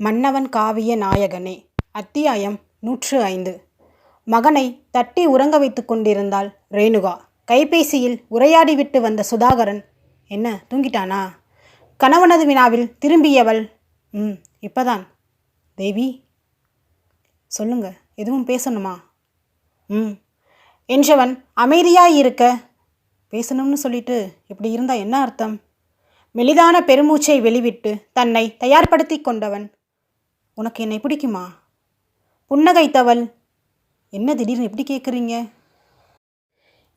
மன்னவன் காவிய நாயகனே. அத்தியாயம் நூற்று ஐந்து. மகனை தட்டி உறங்க வைத்து கொண்டிருந்தாள் ரேணுகா. கைபேசியில் உரையாடிவிட்டு வந்த சுதாகரன் என்ன தூங்கிட்டானா? கணவனது வினாவில் திரும்பியவள் ம் இப்பதான். தேவி சொல்லுங்க எதுவும் பேசணுமா? ம் என்றவன் அமைதியாயிருக்க பேசணும்னு சொல்லிட்டு இப்படி இருந்தா என்ன அர்த்தம்? மெலிதான பெருமூச்சை வெளிவிட்டு தன்னை தயார்படுத்தி கொண்டவன் உனக்கு என்னை பிடிக்குமா? புன்னகைத்தவள் என்ன திடீர்னு இப்படி கேட்குறீங்க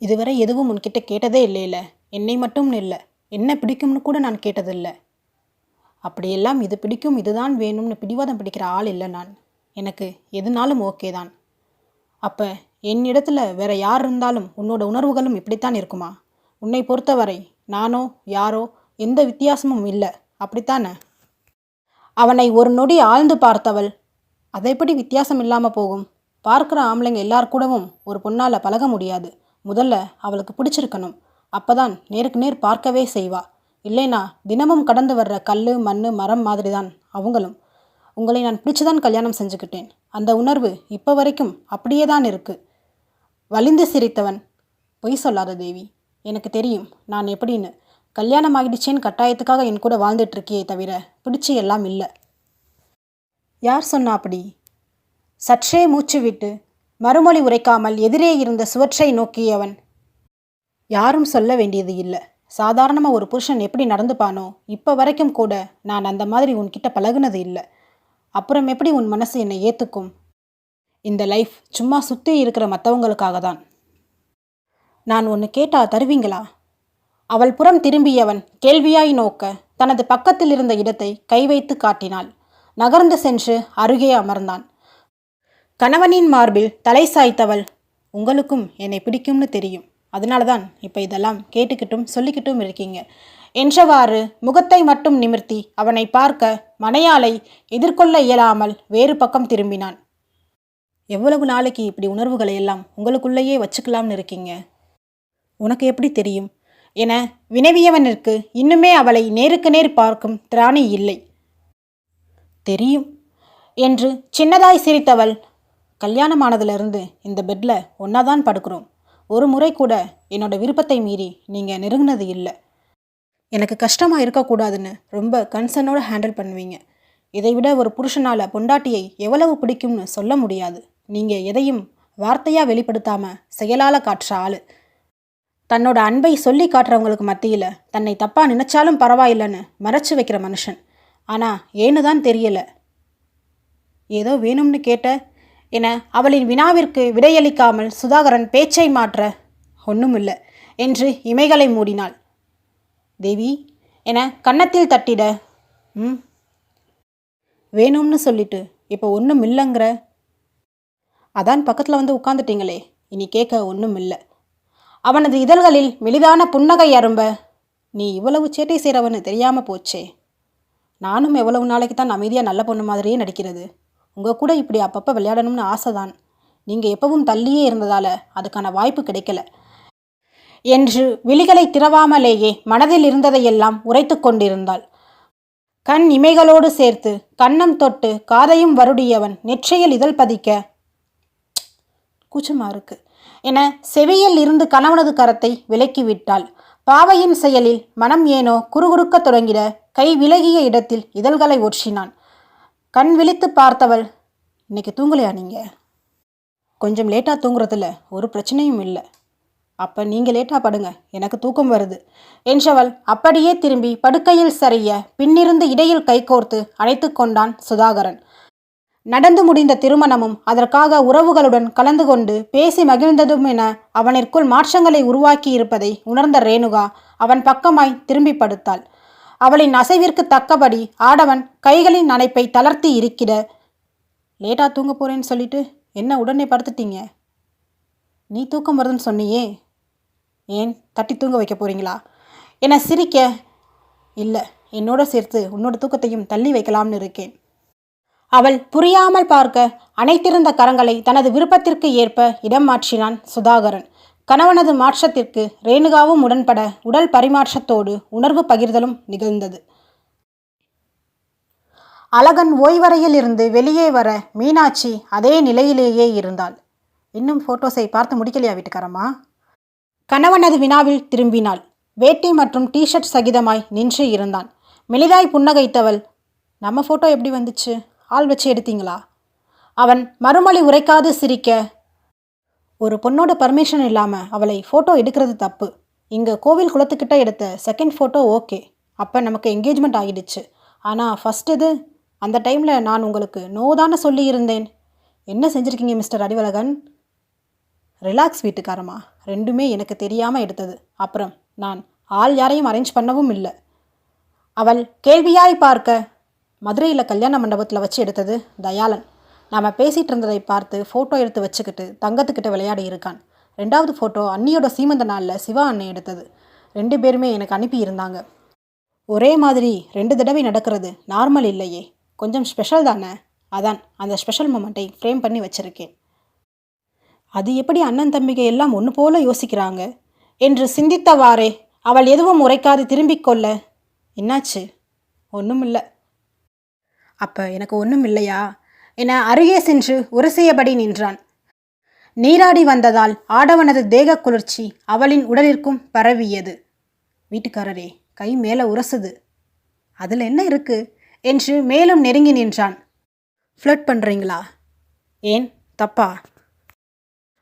இதுவரை எதுவும் உன்கிட்ட கேட்டதே இல்லை என்னை மட்டும் இல்லை. என்ன பிடிக்கும்னு கூட நான் கேட்டதில்லை. அப்படியெல்லாம் இது பிடிக்கும் இதுதான் வேணும்னு பிடிவாதம் பிடிக்கிற ஆள் இல்லை நான். எனக்கு எதுனாலும் ஓகே தான். அப்போ என்னிடத்துல வேற யார் இருந்தாலும் உன்னோட உணர்வுகளும் இப்படித்தான் இருக்குமா? உன்னை பொறுத்தவரை நானோ யாரோ எந்த வித்தியாசமும் இல்லை. அப்படித்தானே? அவனை ஒரு நொடி ஆழ்ந்து பார்த்தவள். அதைப்படி வித்தியாசம் இல்லாமல் போகும். பார்க்குற ஆம்பளைங்க எல்லார் கூடவும் ஒரு பொண்ணால் பழக முடியாது. முதல்ல அவளுக்கு பிடிச்சிருக்கணும். அப்பதான் நேருக்கு நேர் பார்க்கவே செய்வா. இல்லைனா தினமும் கடந்து வர்ற கல் மண் மரம் மாதிரி தான் அவங்களும். உங்களை நான் பிடிச்சுதான் கல்யாணம் செஞ்சுக்கிட்டேன். அந்த உணர்வு இப்போ வரைக்கும் அப்படியே தான் இருக்கு. வலிந்து சிரித்தவன். பொய் சொல்லாத தேவி. எனக்கு தெரியும் நான் எப்படின்னு. கல்யாணம் ஆகிடுச்சேன்னு கட்டாயத்துக்காக என் கூட வாழ்ந்துட்டுருக்கியே தவிர பிடிச்சி எல்லாம் இல்லை. யார் சொன்னா அப்படி? சற்றே மூச்சு விட்டு மறுமொழி உரைக்காமல் எதிரே இருந்த சுவற்றை நோக்கியவன் யாரும் சொல்ல வேண்டியது இல்லை. சாதாரணமாக ஒரு புருஷன் எப்படி நடந்துப்பானோ இப்போ வரைக்கும் கூட நான் அந்த மாதிரி உன்கிட்ட பழகுனது இல்லை. அப்புறம் எப்படி உன் மனசு என்னை ஏற்றுக்கும் இந்த லைஃப் சும்மா சுற்றி இருக்கிற மற்றவங்களுக்காக தான் நான் ஒன்று கேட்டால் தருவீங்களா? அவள் புறம் திரும்பியவன் கேள்வியாய் நோக்க தனது பக்கத்தில் இருந்த இடத்தை கை வைத்து காட்டினாள். நகர்ந்து சென்று அருகே அமர்ந்தான். கணவனின் மார்பில் தலை சாய்த்தவள் உங்களுக்கும் என்னை பிடிக்கும்னு தெரியும். அதனால தான் இப்போ இதெல்லாம் கேட்டுக்கிட்டும் சொல்லிக்கிட்டும் இருக்கீங்க என்றவாறு முகத்தை மட்டும் நிமிர்த்தி அவனை பார்க்க மனையாளை எதிர்கொள்ள இயலாமல் வேறு பக்கம் திரும்பினான். எவ்வளவு நாளைக்கு இப்படி உணர்வுகளை எல்லாம் உங்களுக்குள்ளேயே வச்சுக்கலாம்னு இருக்கீங்க? உனக்கு எப்படி தெரியும்? என வினவியவனிற்கு இன்னுமே அவளை நேருக்கு நேர் பார்க்கும் திராணி இல்லை. தெரியும். என்று சின்னதாய் சிரித்தவள் கல்யாணமானதிலிருந்து இந்த பெட்டில் ஒன்றா தான் படுக்கிறோம். ஒரு முறை கூட என்னோட விருப்பத்தை மீறி நீங்கள் நெருங்கினது இல்லை. எனக்கு கஷ்டமாக இருக்கக்கூடாதுன்னு ரொம்ப கன்சர்னோட ஹேண்டில் பண்ணுவீங்க. இதை விட ஒரு புருஷனால் பொண்டாட்டியை எவ்வளவு பிடிக்கும்னு சொல்ல முடியாது. நீங்கள் எதையும் வார்த்தையாக வெளிப்படுத்தாமல் செயலால் காட்டுற ஆள். தன்னோட அன்பை சொல்லி காட்டுறவங்களுக்கு மத்தியில் தன்னை தப்பாக நினைச்சாலும் பரவாயில்லைன்னு மறைச்சு வைக்கிற மனுஷன். ஆனால் ஏன்னு தான் தெரியல. ஏதோ வேணும்னு கேட்ட என அவளின் வினாவிற்கு விடையளிக்காமல் சுதாகரன் பேச்சை மாற்ற ஒன்றுமில்லை என்று இமைகளை மூடினாள். தேவி என கன்னத்தில் தட்டிட ம் வேணும்னு சொல்லிட்டு இப்போ ஒன்றும் இல்லைங்கிற அதான் பக்கத்தில் வந்து உட்காந்துட்டீங்களே இனி கேட்க ஒன்றும் இல்லை அவனது இதழ்களில் மெலிதான புன்னகை அரும்ப நீ இவ்வளவு சேட்டை செய்கிறவன்னு தெரியாமல் போச்சே. நானும் எவ்வளவு நாளைக்கு தான் அமைதியாக நல்ல பொண்ணு மாதிரியே நடிக்கிறது. உங்கள் கூட இப்படி அப்பப்போ விளையாடணும்னு ஆசை தான் நீங்கள் எப்பவும் தள்ளியே இருந்ததால் அதுக்கான வாய்ப்பு கிடைக்கல என்று விழிகளை திறவாமலேயே மனதில் இருந்ததையெல்லாம் உரைத்து கொண்டிருந்தாள். கண் இமைகளோடு சேர்த்து கன்னம் தொட்டு காதையும் வருடியவன் நெற்றையில் இதழ் பதிக்க கூச்சமாக இருக்கு. என செவியில் இருந்து கணவனது கரத்தை விலக்கி விட்டாள் பாவையின் செயலில் மனம் ஏனோ குறுகுறுக்கத் தொடங்கிட கை விலகிய இடத்தில் இதழ்களை ஒற்றினான். கண் விழித்து பார்த்தவள் இன்னைக்கு தூங்கலையா நீங்கள் கொஞ்சம் லேட்டாக தூங்குறதுல ஒரு பிரச்சனையும் இல்லை. அப்போ நீங்கள் லேட்டாக படுங்க எனக்கு தூக்கம் வருது என்றவள் அப்படியே திரும்பி படுக்கையில் சரிய பின்னிருந்து இடையில் கைகோர்த்து அணைத்து கொண்டான் சுதாகரன். நடந்து முடிந்த திருமணமும் அதற்காக உறவுகளுடன் கலந்து கொண்டு பேசி மகிழ்ந்ததும் என அவனிற்குள் மாற்றங்களை உருவாக்கி இருப்பதை உணர்ந்த ரேணுகா அவன் பக்கமாய் திரும்பி படுத்தாள். அவளின் அசைவிற்கு தக்கபடி ஆடவன் கைகளின் நனைப்பை தளர்த்தி இருக்கிட லேட்டாக தூங்க போறேன்னு சொல்லிட்டு என்ன உடனே படுத்துட்டீங்க? நீ தூக்கம் வருதுன்னு சொன்னியே. ஏன் தட்டி தூங்க வைக்க போறீங்களா? என சிரிக்க இல்லை என்னோட சேர்த்து உன்னோட தூக்கத்தையும் தள்ளி வைக்கலாம்னு இருக்கேன். அவள் புரியாமல் பார்க்க அனைத்திருந்த கரங்களை தனது விருப்பத்திற்கு ஏற்ப இடம் மாற்றினான் சுதாகரன். கணவனது மாற்றத்திற்கு ரேணுகாவும் உடன்பட உடல் பரிமாற்றத்தோடு உணர்வு பகிர்தலும் நிகழ்ந்தது. அழகன் ஓய்வறையில் இருந்து வெளியே வர மீனாட்சி அதே நிலையிலேயே இருந்தாள். இன்னும் ஃபோட்டோஸை பார்த்து முடிக்கலையா வீட்டுக்காரம்மா? கணவனது வினாவில் திரும்பினாள். வேட்டி மற்றும் டிஷர்ட் சகிதமாய் நின்று இருந்தான். மெலிதாய் புன்னகைத்தவள் நம்ம ஃபோட்டோ எப்படி வந்துச்சு? ஆள் வச்சு எடுத்தீங்களா? அவன் மறுமொழி உரைக்காது சிரிக்க. ஒரு பொண்ணோட பர்மிஷன் இல்லாமல் அவளை ஃபோட்டோ எடுக்கிறது தப்பு. இங்கே கோவில் குளத்துக்கிட்ட எடுத்த செகண்ட் ஃபோட்டோ ஓகே அப்போ நமக்கு என்கேஜ்மெண்ட் ஆகிடுச்சு ஆனால் ஃபஸ்ட் இது அந்த டைமில் நான் உங்களுக்கு நோ தானே சொல்லியிருந்தேன் என்ன செஞ்சுருக்கீங்க மிஸ்டர் அறிவழகன் ரிலாக்ஸ் வீட்டுக்காரமா. ரெண்டுமே எனக்கு தெரியாமல் எடுத்தது. அப்புறம் நான் ஆள் யாரையும் அரேஞ்ச் பண்ணவும் இல்லை. அவள் கேள்வியாய் பார்க்க மதுரையில் கல்யாண மண்டபத்தில் வச்சு எடுத்தது தயாளன். நாம் பேசிகிட்டு இருந்ததை பார்த்து ஃபோட்டோ எடுத்து வச்சுக்கிட்டு தங்கத்துக்கிட்ட விளையாடி இருக்கான். ரெண்டாவது ஃபோட்டோ அண்ணியோட சீமந்த நாளில் சிவா அண்ணன் எடுத்தது. ரெண்டு பேருமே எனக்கு அனுப்பி இருந்தாங்க. ஒரே மாதிரி ரெண்டு தடவை நடக்கிறது நார்மல் இல்லையே. கொஞ்சம் ஸ்பெஷல் தானே? அதான் அந்த ஸ்பெஷல் மூமெண்ட்டை ஃப்ரேம் பண்ணி வச்சிருக்கேன். அது எப்படி அண்ணன் தம்பிகை எல்லாம் ஒன்று போல யோசிக்கிறாங்க? என்று சிந்தித்தவாறே அவள் எதுவும் உரைக்காது திரும்பிக் கொள்ள என்னாச்சு? ஒன்றும் இல்லை அப்போ எனக்கு ஒன்றும் இல்லையா? என அருகே சென்று உரசியபடி நின்றான். நீராடி வந்ததால் ஆடவனது தேக குளிர்ச்சி அவளின் உடலிற்கும் பரவியது. வீட்டுக்காரரே கை மேலே உரசுது. அதில் என்ன இருக்கு? என்று மேலும் நெருங்கி நின்றான். ஃப்ளட் பண்ணுறீங்களா ஏன்? தப்பா?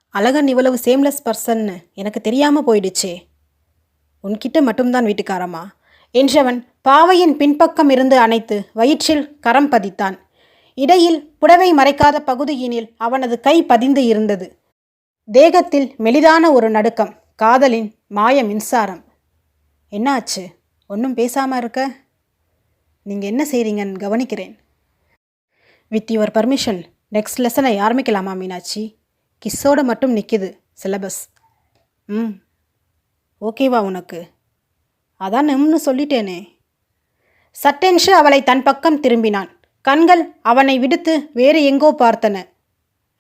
அழகன் இவ்வளவு சேம்லெஸ் பர்சன்னு எனக்கு தெரியாமல் போயிடுச்சே. உன்கிட்ட மட்டும்தான் வீட்டுக்காரமா? என்றவன் பாவையின் பின்பக்கம் இருந்து அணைத்து வயிற்றில் கரம் பதித்தான். இடையில் புடவை மறைக்காத பகுதியினில் அவனது கை பதிந்து இருந்தது. தேகத்தில் மெலிதான ஒரு நடுக்கம் காதலின் மாய மின்சாரம். என்னாச்சு? ஒன்றும் பேசாமல் இருக்க? நீங்கள் என்ன செய்கிறீங்கன்னு கவனிக்கிறேன். வித் யுவர் பர்மிஷன் நெக்ஸ்ட் லெசனை ஆரம்பிக்கலாமா மீனாட்சி? கிஸ்ஸோட மட்டும் நிற்கிது சிலபஸ் ம். ஓகேவா உனக்கு? அதான் நம்னு சொல்லிட்டேனே. சட்டென்று அவளை தன் பக்கம் திரும்பினான். கண்கள் அவனை விடுத்து வேறு எங்கோ பார்த்தன.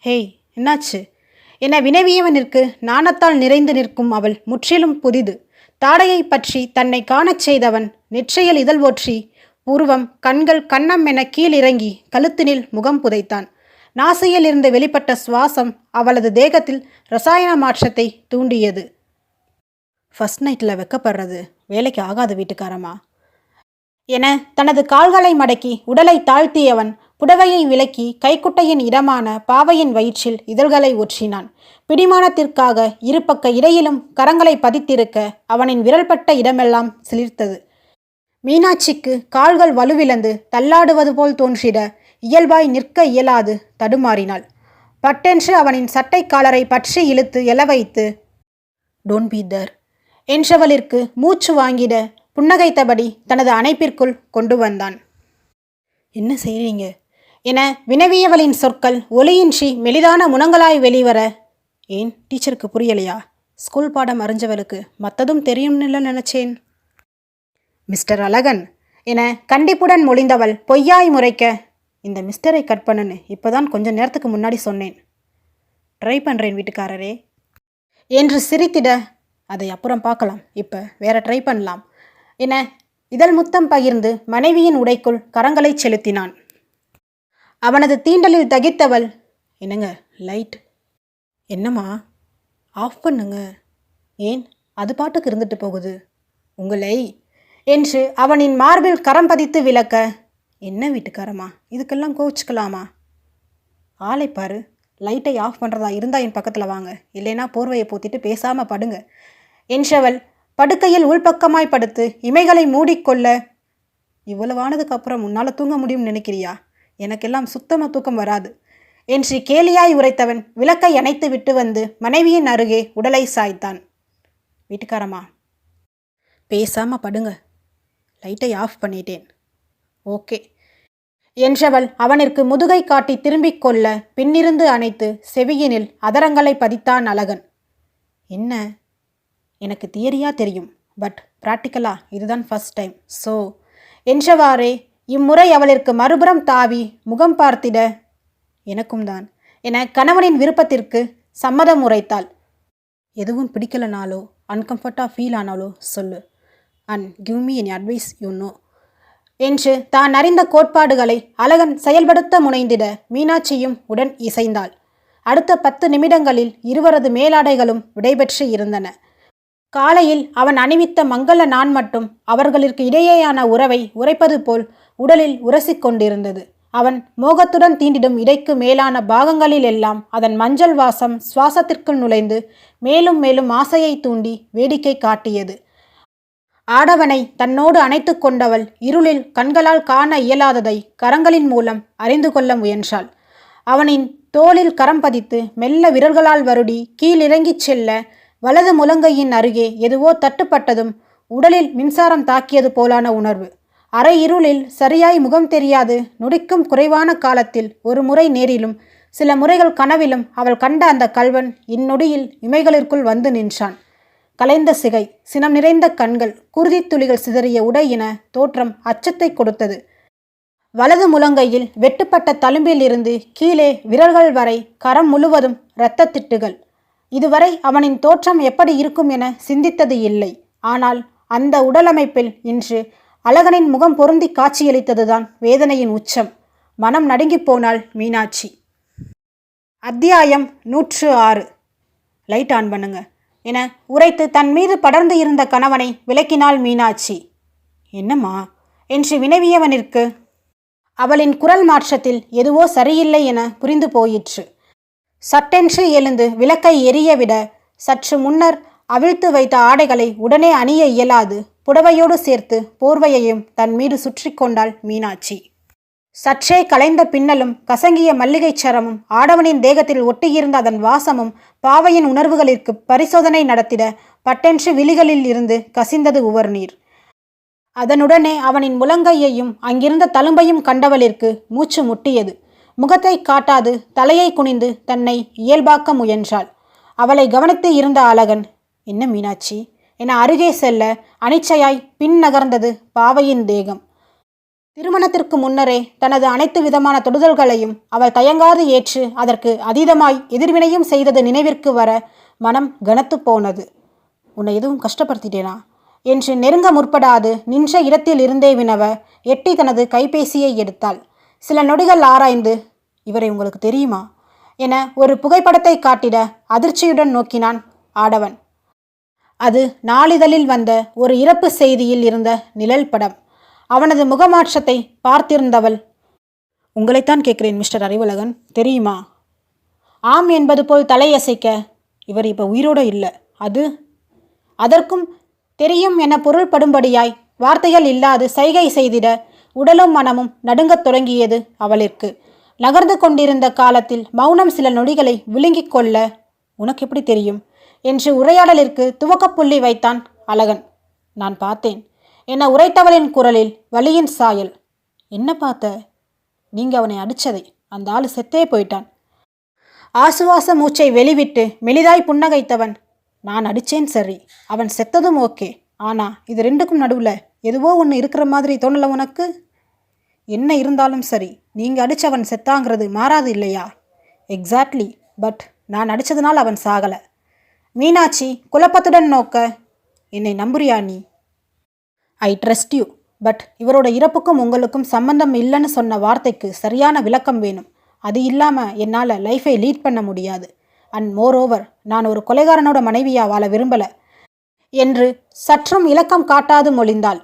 ஹேய் என்னாச்சு? என வினவியவனிற்கு நாணத்தால் நிறைந்து நிற்கும் அவள் முற்றிலும் புதிது. தாடையை பற்றி தன்னை காணச் செய்தவன் நெற்றையில் இதழ் ஓற்றி உருவம் கண்கள் கண்ணம் என கீழிறங்கி கழுத்தினில் முகம் புதைத்தான். நாசையில் இருந்து வெளிப்பட்ட சுவாசம் அவளது தேகத்தில் ரசாயன மாற்றத்தை தூண்டியது. ஃபஸ்ட் நைட்டில் வெக்கப்படுறது. வேலைக்கு ஆகாது வீட்டுக்காரமா என தனது கால்களை மடக்கி உடலை தாழ்த்தியவன் புடவையை விலக்கி கைக்குட்டையின் இடமான பாவையின் வயிற்றில் இதழ்களை ஒற்றினான். பிடிமானத்திற்காக இருபக்க இடையிலும் கரங்களை பதித்திருக்க அவனின் விரல்பட்ட இடமெல்லாம் சிலிர்த்தது. மீனாட்சிக்கு கால்கள் வலுவிழந்து தள்ளாடுவது போல் தோன்றிட இயல்பாய் நிற்க இயலாது தடுமாறினாள். பட்டென்று அவனின் சட்டை காலரை பற்றி இழுத்து எழ வைத்து டோன்ட் பி தர் என்றவளிற்கு மூச்சு வாங்கிட புன்னகைத்தபடி தனது அணைப்பிற்குள் கொண்டு வந்தான். என்ன செய்றீங்க? என வினவியவளின் சொற்கள் ஒளியின்றி மெலிதான முனங்களாய் வெளிவர ஏன் டீச்சருக்கு புரியலையா? ஸ்கூல் பாடம் அறிஞ்சவளுக்கு மற்றதும் தெரியும்னு நினைச்சேன். மிஸ்டர் அழகன் என கண்டிப்புடன் மொழிந்தவள் பொய்யாய் முறைக்க இந்த மிஸ்டரை கட் பண்ணுன்னு இப்போதான் கொஞ்ச நேரத்துக்கு முன்னாடி சொன்னேன். ட்ரை பண்ணுறேன் வீட்டுக்காரரே. என்று சிரித்திட அதை அப்புறம் பார்க்கலாம். இப்போ வேற ட்ரை பண்ணலாம். என இதழ் முத்தம் பகிர்ந்து மனைவியின் உடைக்குள் கரங்களை செலுத்தினான். அவனது தீண்டலில் தகித்தவள் என்னங்க லைட்? என்னம்மா? ஆஃப் பண்ணுங்க. ஏன்? அது பாட்டுக்கு இருந்துட்டு போகுது. உங்களை என்று அவனின் மார்பில் கரம் பதித்து விளக்க என்ன வீட்டுக்காரம்மா? இதுக்கெல்லாம் கோவிச்சுக்கலாமா? ஆளை பாரு லைட்டை ஆஃப் பண்ணுறதா இருந்தால் என் பக்கத்தில் வாங்க. இல்லைன்னா போர்வையை போத்திட்டு பேசாமல் படுங்க என்றவள் படுக்கையில் உள்பக்கமாய் படுத்து இமைகளை மூடிக்கொள்ள. இவ்வளவானதுக்கு அப்புறம் உன்னால் தூங்க முடியும்னு நினைக்கிறியா? எனக்கெல்லாம் சுத்தமாக தூக்கம் வராது. என்று கேலியாய் உரைத்தவன் விளக்கை அணைத்து விட்டு வந்து மனைவியின் அருகே உடலை சாய்த்தான். வீட்டுக்காரம்மா பேசாம படுங்க. லைட்டை ஆஃப் பண்ணிட்டேன். ஓகே என்றவள் அவனிற்கு முதுகை காட்டி திரும்பிக் கொள்ள பின்னிருந்து அணைத்து செவியினில் அதரங்களை பதித்தான் அழகன். என்ன? எனக்கு தியரியா தெரியும். பட் ப்ராக்டிக்கலாக இதுதான் ஃபர்ஸ்ட் டைம். ஸோ என்றவாறே இம்முறை அவளிற்கு மறுபுறம் தாவி முகம் பார்த்திட எனக்கும் தான் என கணவனின் விருப்பத்திற்கு சம்மதம் உரைத்தாள். எதுவும் பிடிக்கலனாலோ அன்கம்ஃபர்ட்டாக ஃபீல் ஆனாலோ சொல்லு. And give me an advice you know என்று தான் அறிந்த கோட்பாடுகளை அழகன் செயல்படுத்த முனைந்திட மீனாட்சியும் உடன் இசைந்தாள். அடுத்த பத்து நிமிடங்களில் இருவரது மேலாடைகளும் விடைபெற்று இருந்தன. காலையில் அவன் அணிவித்த மங்கள நான் மட்டும் அவர்களிற்கு இடையேயான உறவை உரைப்பது போல் உடலில் உரசிக்கொண்டிருந்தது அவன் மோகத்துடன் தீண்டிடும் இடைக்கு மேலான பாகங்களில் எல்லாம் அதன் மஞ்சள் வாசம் சுவாசத்திற்குள் நுழைந்து மேலும் மேலும் ஆசையை தூண்டி வேடிக்கை காட்டியது. ஆடவனை தன்னோடு அணைத்து கொண்டவள் இருளில் கண்களால் காண இயலாததை கரங்களின் மூலம் அறிந்து கொள்ள முயன்றாள். அவனின் தோளில் கரம் பதித்து மெல்ல விரல்களால் வருடி கீழிறங்கிச் செல்ல வலது முழங்கையின் அருகே எதுவோ தட்டுப்பட்டதும் உடலில் மின்சாரம் தாக்கியது போலான உணர்வு. அரை இருளில் சரியாய் முகம் தெரியாது நொடிக்கும் குறைவான காலத்தில் ஒரு முறை நேரிலும் சில முறைகள் கனவிலும் அவள் கண்ட அந்த கல்வன் இந்நொடியில் இமைகளிற்குள் வந்து நின்றான். கலைந்த சிகை சினம் நிறைந்த கண்கள் குருதி துளிகள் சிதறிய உடை என தோற்றம் அச்சத்தை கொடுத்தது. வலது முழங்கையில் வெட்டுப்பட்ட தழும்பில் இருந்து கீழே விரல்கள் வரை கரம் முழுவதும் இரத்த திட்டுகள் இதுவரை அவனின் தோற்றம் எப்படி இருக்கும் என சிந்தித்தது இல்லை. ஆனால் அந்த உடலமைப்பில் இன்று அழகனின் முகம் பொருந்தி காட்சியளித்ததுதான் வேதனையின் உச்சம். மனம் நடுங்கிப் போனாள் மீனாட்சி. அத்தியாயம் நூற்று ஆறு. லைட் ஆன் பண்ணுங்க. என உரைத்து தன் மீது படர்ந்து இருந்த கணவனை விளக்கினாள் மீனாட்சி. என்னம்மா? என்று வினவியவனிற்கு அவளின் குரல் மாற்றத்தில் எதுவோ சரியில்லை என புரிந்து போயிற்று. சட்டென்று எழுந்து விளக்கை எரியவிட சற்று முன்னர் அவிழ்த்து வைத்த ஆடைகளை உடனே அணிய இயலாது. புடவையோடு சேர்த்து போர்வையையும் தன் மீது சுற்றி கொண்டாள் மீனாட்சி. சற்றே கலைந்த பின்னலும் கசங்கிய மல்லிகைச் சரமும் ஆடவனின் தேகத்தில் ஒட்டியிருந்த அதன் வாசமும் பாவையின் உணர்வுகளிற்கு பரிசோதனை நடத்திட பட்டென்று விழிகளில் இருந்து கசிந்தது உவர்நீர். அதனுடனே அவனின் முழங்கையையும் அங்கிருந்த தழும்பையும் கண்டவளிற்கு மூச்சு முட்டியது. முகத்தை காட்டாது தலையை குனிந்து தன்னை இயல்பாக்க முயன்றாள். அவளை கவனித்து இருந்த அழகன் என்ன மீனாட்சி என அருகே செல்ல அனிச்சையாய் பின் நகர்ந்தது பாவையின் தேகம். திருமணத்திற்கு முன்னரே தனது அனைத்து விதமான தொடுதல்களையும் அவள் தயங்காது ஏற்று அதற்கு அதீதமாய் எதிர்வினையும் செய்தது நினைவிற்கு வர மனம் கனத்து போனது. உன்னை எதுவும் கஷ்டப்படுத்திட்டேனா? என்று நெருங்க முற்படாது நின்ற இடத்தில் இருந்தே வினவ எட்டி தனது கைபேசியை எடுத்தாள். சில நொடிகள் ஆராய்ந்து இவரை உங்களுக்கு தெரியுமா? என ஒரு புகைப்படத்தை காட்டிட அதிர்ச்சியுடன் நோக்கினான் ஆடவன். அது நாளிதழில் வந்த ஒரு இறப்பு செய்தியில் இருந்த நிழல் படம். அவனது முகமாற்றத்தை பார்த்திருந்தவள் உங்களைத்தான் கேட்கிறேன் மிஸ்டர் அறிவுலகன் தெரியுமா? ஆம் என்பது போல் தலையசைக்க இவர் இப்போ உயிரோடு இல்லை. அது? அதற்கும் தெரியும் என பொருள்படும்படியாய் வார்த்தைகள் இல்லாது சைகை செய்திட உடலும் மனமும் நடுங்கத் தொடங்கியது அவளிற்கு. நகர்ந்து கொண்டிருந்த காலத்தில் மௌனம் சில நொடிகளை விழுங்கிக் கொள்ள உனக்கு எப்படி தெரியும்? என்று உரையாடலிற்கு துவக்கப்புள்ளி வைத்தான் அழகன். நான் பார்த்தேன். என உரைத்தவளின் குரலில் வலியின் சாயல். என்ன பார்த்த? நீங்க அவனை அடிச்சதை. அந்த ஆள் செத்தே போயிட்டான். ஆசுவாச மூச்சை வெளிவிட்டு மெலிதாய் புன்னகைத்தவன் நான் அடிச்சேன் சரி. அவன் செத்ததும் ஓகே. ஆனா இது ரெண்டுக்கும் நடுவில் எதுவோ ஒன்று இருக்கிற மாதிரி தோணல உனக்கு? என்ன இருந்தாலும் சரி நீங்கள் அடித்தவன் செத்தாங்கிறது மாறாது இல்லையா? எக்ஸாக்ட்லி பட் நான் அடித்ததுனால் அவன் சாகலை. மீனாட்சி குழப்பத்துடன் நோக்க என்னை நம்புறியா நீ? ஐ ட்ரஸ்ட் யூ பட் இவரோட இறப்புக்கும் உங்களுக்கும் சம்பந்தம் இல்லைன்னு சொன்ன வார்த்தைக்கு சரியான விளக்கம் வேணும். அது இல்லாமல் என்னால் லைஃபை லீட் பண்ண முடியாது. அண்ட் மோர் ஓவர் நான் ஒரு கொலைகாரனோட மனைவியா வாழ விரும்பல. என்று சற்றும் இலக்கம் காட்டாது மொழிந்தாள்.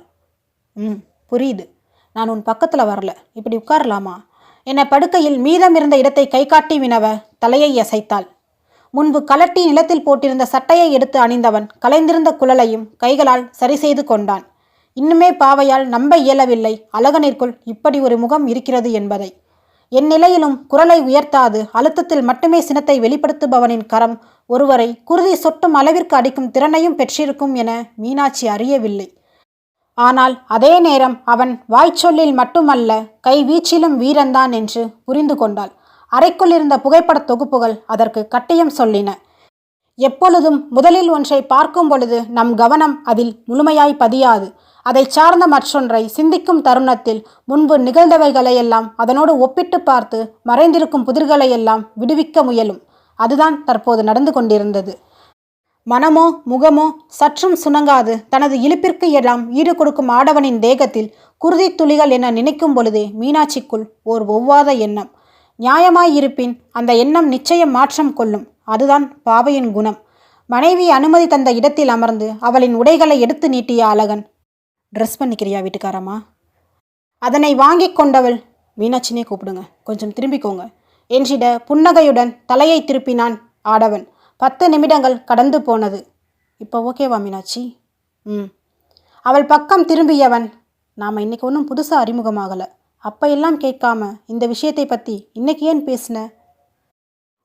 ம் புரியுது. நான் உன் பக்கத்தில் வரல. இப்படி உட்காரலாமா? என படுக்கையில் மீதம் இருந்த இடத்தை கை காட்டி வினவ தலையை அசைத்தாள். முன்பு கலட்டி நிலத்தில் போட்டிருந்த சட்டையை எடுத்து அணிந்தவன் கலைந்திருந்த குழலையும் கைகளால் சரி செய்து கொண்டான். இன்னுமே பாவையால் நம்ப இயலவில்லை. அழகனிற்குள் இப்படி ஒரு முகம் இருக்கிறது என்பதை. என் நிலையிலும் குரலை உயர்த்தாது அழுத்தத்தில் மட்டுமே சினத்தை வெளிப்படுத்துபவனின் கரம் ஒருவரை குருதி சொட்டும் அளவிற்கு அடிக்கும் திறனையும் பெற்றிருக்கும் என மீனாட்சி அறியவில்லை. ஆனால் அதே நேரம் அவன் வாய்ச்சொல்லில் மட்டுமல்ல கை வீச்சிலும் வீரன்தான் என்று புரிந்து கொண்டாள். அறைக்குள் இருந்த புகைப்படத் தொகுப்புகள் அதற்கு கட்டியம் சொல்லின. எப்பொழுதும் முதலில் ஒன்றை பார்க்கும் பொழுது நம் கவனம் அதில் முழுமையாய் பதியாது. அதை சார்ந்த மற்றொன்றை சிந்திக்கும் தருணத்தில் முன்பு நிகழ்ந்தவைகளையெல்லாம் அதனோடு ஒப்பிட்டு பார்த்து மறைந்திருக்கும் புதிர்களையெல்லாம் விடுவிக்க முயலும். அதுதான் தற்போது நடந்து கொண்டிருந்தது. மனமோ முகமோ சற்றும் சுணங்காது. தனது இழுப்பிற்கு எல்லாம் ஈடு கொடுக்கும் ஆடவனின் தேகத்தில் குருதி துளிகள் என நினைக்கும் பொழுதே மீனாட்சிக்குள் ஓர் ஒவ்வாத எண்ணம். நியாயமாயிருப்பின் அந்த எண்ணம் நிச்சயம் மாற்றம் கொள்ளும். அதுதான் பாவையின் குணம். மனைவி அனுமதி தந்த இடத்தில் அமர்ந்து அவளின் உடைகளை எடுத்து நீட்டிய அழகன் ட்ரெஸ் பண்ணிக்கிறியா வீட்டுக்காரம்மா? அதனை வாங்கிக் கொண்டவள் மீனாட்சினே கூப்பிடுங்க. கொஞ்சம் திரும்பிக்கோங்க. என்றிட புன்னகையுடன் தலையை திருப்பினான் ஆடவன். பத்து நிமிடங்கள் கடந்து போனது. இப்போ ஓகேவா மீனாட்சி? ம். அவள் பக்கம் திரும்பியவன் நாம் இன்றைக்கி ஒன்றும் புதுசாக அறிமுகமாகலை. அப்போ எல்லாம் கேட்காம இந்த விஷயத்தை பற்றி இன்னைக்கு ஏன் பேசின?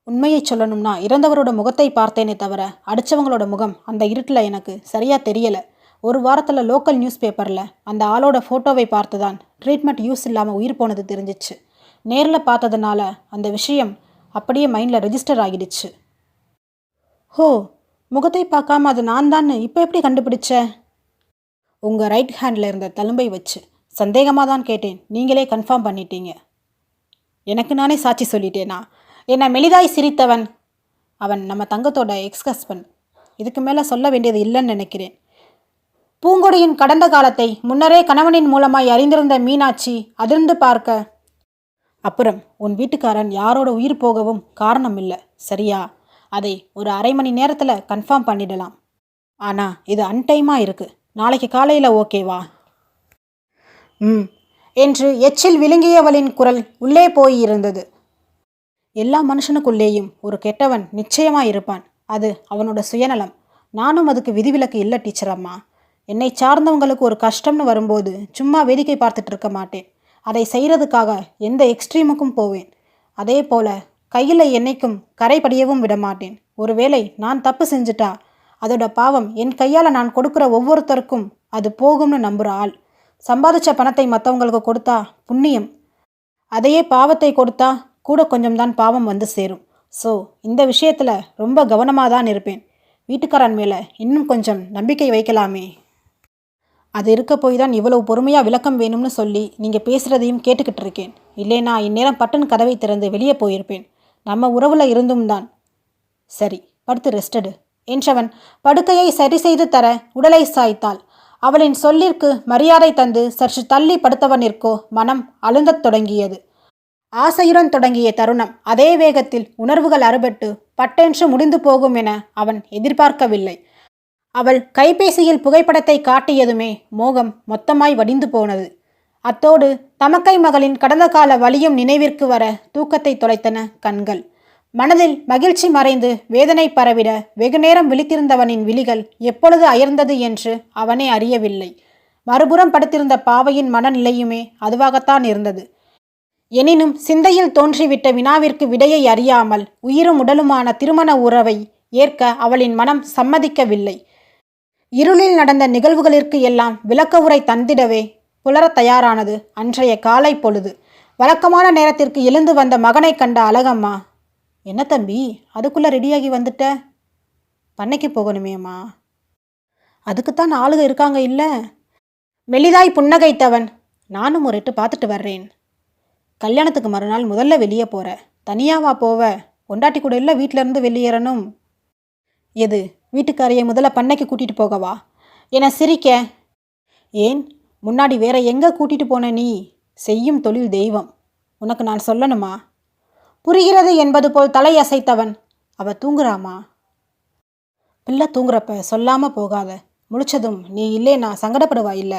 உண்மையை சொல்லணும்னா இறந்தவரோட முகத்தை பார்த்தேனே தவிர அடித்தவங்களோட முகம் அந்த இருட்டில் எனக்கு சரியாக தெரியலை. ஒரு வாரத்தில் லோக்கல் நியூஸ் பேப்பரில் அந்த ஆளோட ஃபோட்டோவை பார்த்து தான் ட்ரீட்மெண்ட் யூஸ் இல்லாமல் உயிர் போனது தெரிஞ்சிச்சு. நேரில் பார்த்ததுனால அந்த விஷயம் அப்படியே மைண்டில் ரெஜிஸ்டர் ஆகிடுச்சு. ஹோ முகத்தை பார்க்காம அது நான் தான் இப்போ எப்படி கண்டுபிடிச்ச? உங்கள் ரைட் ஹேண்டில் இருந்த தழும்பை வச்சு சந்தேகமாக தான் கேட்டேன். நீங்களே கன்ஃபார்ம் பண்ணிட்டீங்க. எனக்கு நானே சாட்சி சொல்லிட்டேனா? என்னை மெலிதாய் சிரித்தவன். அவன் நம்ம தங்கத்தோட எக்ஸ் ஹஸ்பண்ட் இதுக்கு மேலே சொல்ல வேண்டியது இல்லைன்னு நினைக்கிறேன். பூங்கொடியின் கடந்த காலத்தை முன்னரே கணவனின் மூலமாய் அறிந்திருந்த மீனாட்சி அதிர்ந்து பார்க்க அப்புறம் உன் வீட்டுக்காரன் யாரோட உயிர் போகவும் காரணம் இல்லை சரியா? அதை ஒரு அரை மணி நேரத்தில் கன்ஃபார்ம் பண்ணிடலாம். ஆனால் இது அன்டைமாக இருக்குது நாளைக்கு காலையில் ஓகேவா ம். என்று எச்சில் விழுங்கியவளின் குரல் உள்ளே போயிருந்தது எல்லா மனுஷனுக்குள்ளேயும் ஒரு கெட்டவன் நிச்சயமாக இருப்பான். அது அவனோட சுயநலம். நானும் அதுக்கு விதிவிலக்கு இல்லை டீச்சர் அம்மா. என்னை சார்ந்தவங்களுக்கு ஒரு கஷ்டம்னு வரும்போது சும்மா வேடிக்கை பார்த்துட்டு இருக்க மாட்டேன். அதை செய்கிறதுக்காக எந்த எக்ஸ்ட்ரீமுக்கும் போவேன். அதே போல கையில் என்னைக்கும் கரை படியவும் விட மாட்டேன் ஒருவேளை நான் தப்பு செஞ்சுட்டா? அதோட பாவம் என் கையால் நான் கொடுக்குற ஒவ்வொருத்தருக்கும் அது போகும்னு நம்புகிற ஆள். சம்பாதிச்ச பணத்தை மற்றவங்களுக்கு கொடுத்தா புண்ணியம். அதையே பாவத்தை கொடுத்தா கூட கொஞ்சம் தான் பாவம் வந்து சேரும். ஸோ இந்த விஷயத்தில் ரொம்ப கவனமாக தான் இருப்பேன். வீட்டுக்காரன் மேலே இன்னும் கொஞ்சம் நம்பிக்கை வைக்கலாமே. அது இருக்க போய் தான் இவ்வளவு பொறுமையாக விளக்கம் வேணும்னு சொல்லி நீங்கள் பேசுகிறதையும் கேட்டுக்கிட்டு இருக்கேன். இல்லைனா இந்நேரம் பட்டன் கதவை திறந்து வெளியே போயிருப்பேன். நம்ம உறவுல இருந்தும் தான் சரி படுத்து ரெஸ்டடு என்றவன் படுக்கையை சரி செய்து தர உடலை சாய்த்தாள். அவளின் சொல்லிற்கு மரியாதை தந்து சற்று தள்ளி படுத்தவனிற்கோ மனம் அழுந்தத் தொடங்கியது. ஆசையுடன் தொடங்கிய தருணம் அதே வேகத்தில் உணர்வுகள் அறுபட்டு பட்டென்று முடிந்து போகும் என அவன் எதிர்பார்க்கவில்லை. அவள் கைபேசியில் புகைப்படத்தை காட்டியதுமே மோகம் மொத்தமாய் வடிந்து போனது. அத்தோடு தமக்கை மகளின் கடந்த கால வலியும் நினைவிற்கு வர தூக்கத்தை தொலைத்தன கண்கள். மனதில் மகிழ்ச்சி மறைந்து வேதனை பரவிட வெகுநேரம் விழித்திருந்தவனின் விழிகள் எப்பொழுது அயர்ந்தது என்று அவனே அறியவில்லை. மறுபுறம் படுத்திருந்த பாவையின் மனநிலையுமே அதுவாகத்தான் இருந்தது. எனினும் சிந்தையில் தோன்றிவிட்ட வினாவிற்கு விடையை அறியாமல் உயிரும் உடலுமான திருமண உறவை ஏற்க அவளின் மனம் சம்மதிக்கவில்லை. இருளில் நடந்த நிகழ்வுகளிற்கு எல்லாம் விளக்க உரை தந்திடவே புலரத் தயாரானது. அன்றைய காலை பொழுது. வழக்கமான நேரத்திற்கு எழுந்து வந்த மகனை கண்ட அழகம்மா என்ன தம்பி அதுக்குள்ளே ரெடியாகி வந்துட்ட? பண்ணைக்கு போகணுமேம்மா? அதுக்குத்தான் ஆளுக இருக்காங்க இல்லை. மெலிதாய் புன்னகைத்தவன் நானும் ஒரு எட்டு பார்த்துட்டு வர்றேன். கல்யாணத்துக்கு மறுநாள் முதல்ல வெளியே போற. தனியாவா போவ. பொண்டாட்டி கூட இல்லை வீட்டிலேருந்து வெளியேறணும். எது? வீட்டுக்காரையை முதல்ல பண்ணைக்கு கூட்டிகிட்டு போகவா? என சிரிக்க ஏன்? முன்னாடி வேற எங்க கூட்டிட்டு போன நீ? செய்யும் தொழில் தெய்வம். உனக்கு நான் சொல்லணுமா? புரிகிறது என்பது போல் தலை அசைத்தவன். அவ தூங்குறாமா? பிள்ளை தூங்குறப்ப சொல்லாம போகாத. முழிச்சதும் நீ இல்லைனா சங்கடப்படுவா? இல்லை.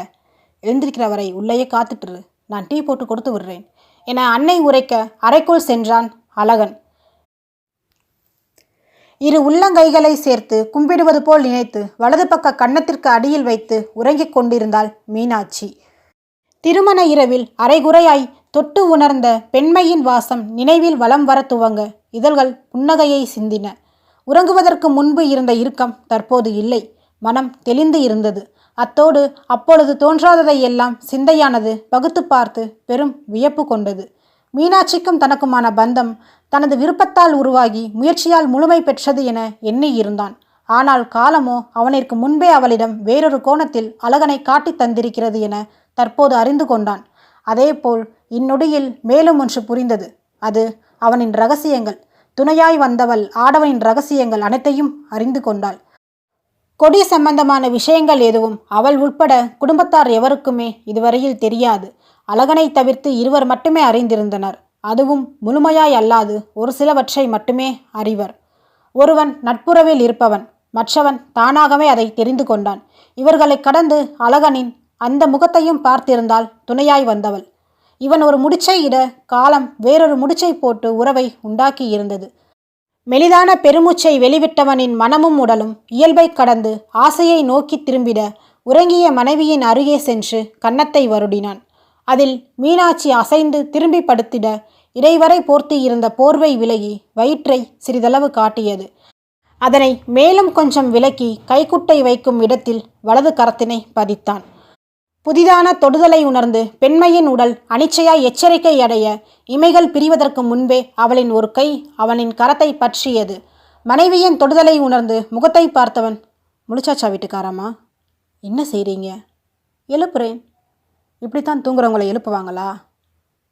எழுந்திருக்கிற வரை உள்ளேயே காத்துட்டுரு நான் டீ போட்டு கொடுத்து விடுறேன். என அன்னை உரைக்க அறைக்குள் சென்றான் அழகன். இரு உள்ளங்கைகளை சேர்த்து கும்பிடுவது போல் நினைத்து வலது பக்க கன்னத்திற்கு அடியில் வைத்து உறங்கிக் கொண்டிருந்தாள் மீனாட்சி. திருமண இரவில் அரைகுறையாய் தொட்டு உணர்ந்த பெண்மையின் வாசம் நினைவில் வலம் வர துவங்க இதழ்கள் புன்னகையை சிந்தின. உறங்குவதற்கு முன்பு இருந்த இறுக்கம் தற்போது இல்லை. மனம் தெளிந்து இருந்தது. அத்தோடு அப்பொழுது தோன்றாததை எல்லாம் சிந்தையானது பகுத்து பார்த்து பெரும் வியப்பு கொண்டது. மீனாட்சிக்கும் தனக்குமான பந்தம் தனது விருப்பத்தால் உருவாகி முயற்சியால் முழுமை பெற்றது என எண்ணி இருந்தான் ஆனால் காலமோ அவனிற்கு முன்பே அவளிடம் வேறொரு கோணத்தில் அழகனை காட்டித் தந்திருக்கிறது என தற்போது அறிந்து கொண்டான். அதேபோல் இந்நொடியில் மேலும் ஒன்று புரிந்தது. அது அவனின் ரகசியங்கள். துணையாய் வந்தவள் ஆடவனின் ரகசியங்கள் அனைத்தையும் அறிந்து கொண்டாள். கொடி சம்பந்தமான விஷயங்கள் எதுவும் அவள் உட்பட குடும்பத்தார் எவருக்குமே இதுவரையில் தெரியாது. அழகனை தவிர்த்து இருவர் மட்டுமே அறிந்திருந்தனர். அதுவும் முழுமையாய் அல்லாது ஒரு சிலவற்றை மட்டுமே அறிவர். ஒருவன் நட்புறவில் இருப்பவன் மற்றவன் தானாகவே அதை தெரிந்து கொண்டான். இவர்களை கடந்து அழகனின் அந்த முகத்தையும் பார்த்திருந்தால் துணையாய் வந்தவள். இவன் ஒரு முடிச்சை இட காலம் வேறொரு முடிச்சை போட்டு உறவை உண்டாக்கி இருந்தது. மெலிதான பெருமூச்சை வெளிவிட்டவனின் மனமும் உடலும் இயல்பை கடந்து ஆசையை நோக்கி திரும்பிட உறங்கிய மனைவியின் அருகே சென்று கன்னத்தை வருடினான். அதில் மீனாட்சி அசைந்து திரும்பி படுத்திட இடைவரை போர்த்தி இருந்த போர்வை விலகி வயிற்றை சிறிதளவு காட்டியது. அதனை மேலும் கொஞ்சம் விலக்கி கைக்குட்டை வைக்கும் இடத்தில் வலது கரத்தினை பதித்தான். புதிதான தொடுதலை உணர்ந்து பெண்மையின் உடல் அனிச்சையாய் எச்சரிக்கை அடைய இமைகள் பிரிவதற்கு முன்பே அவளின் ஒரு கை அவனின் கரத்தை பற்றியது. மனைவியின் தொடுதலை உணர்ந்து முகத்தை பார்த்தவன் முழிச்சாச்சா வீட்டுக்காராமா என்ன செய்கிறீங்க எழுப்புறேன். இப்படித்தான் தூங்குறவங்களை எழுப்புவாங்களா?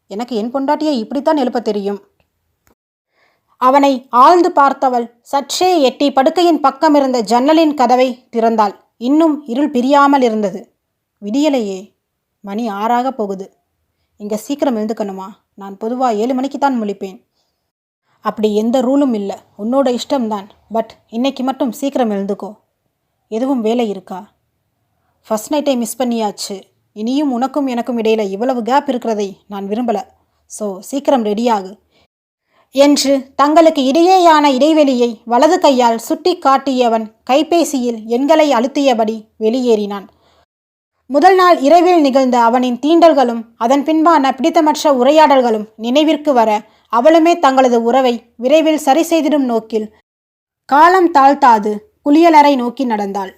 எனக்கு என் பொண்டாட்டியை இப்படித்தான் எழுப்ப தெரியும். அவனை ஆழ்ந்து பார்த்தவள் சற்றே எட்டி படுக்கையின் பக்கம் இருந்த ஜன்னலின் கதவை திறந்தாள். இன்னும் இருள் பிரியாமல் இருந்தது. விடியலையே. மணி ஆறாக போகுது. இங்கே சீக்கிரம் எழுந்துக்கணுமா? நான் பொதுவாக ஏழு மணிக்கு தான் முழிப்பேன். அப்படி எந்த ரூலும் இல்லை. உன்னோட இஷ்டம்தான். பட் இன்னைக்கு மட்டும் சீக்கிரம் எழுந்துக்கோ. எதுவும் வேலை இருக்கா? ஃபஸ்ட் நைட்டை மிஸ் பண்ணியாச்சு. இனியும் உனக்கும் எனக்கும் இடையில இவ்வளவு கேப் இருக்கிறதை நான் விரும்பல. ஸோ சீக்கிரம் ரெடியாகு என்று தங்களுக்கு இடையேயான இடைவெளியை வலது கையால் சுட்டி காட்டியவன் கைபேசியில் எண்களை அழுத்தியபடி வெளியேறினான். முதல் நாள் இரவில் நிகழ்ந்த அவனின் தீண்டல்களும் அதன் பின்பான பிடித்தமற்ற உரையாடல்களும் நினைவிற்கு வர அவளுமே தங்களது உறவை விரைவில் சரி செய்திடும் நோக்கில் காலம் தாழ்த்தாது குளியலறை நோக்கி நடந்தாள்.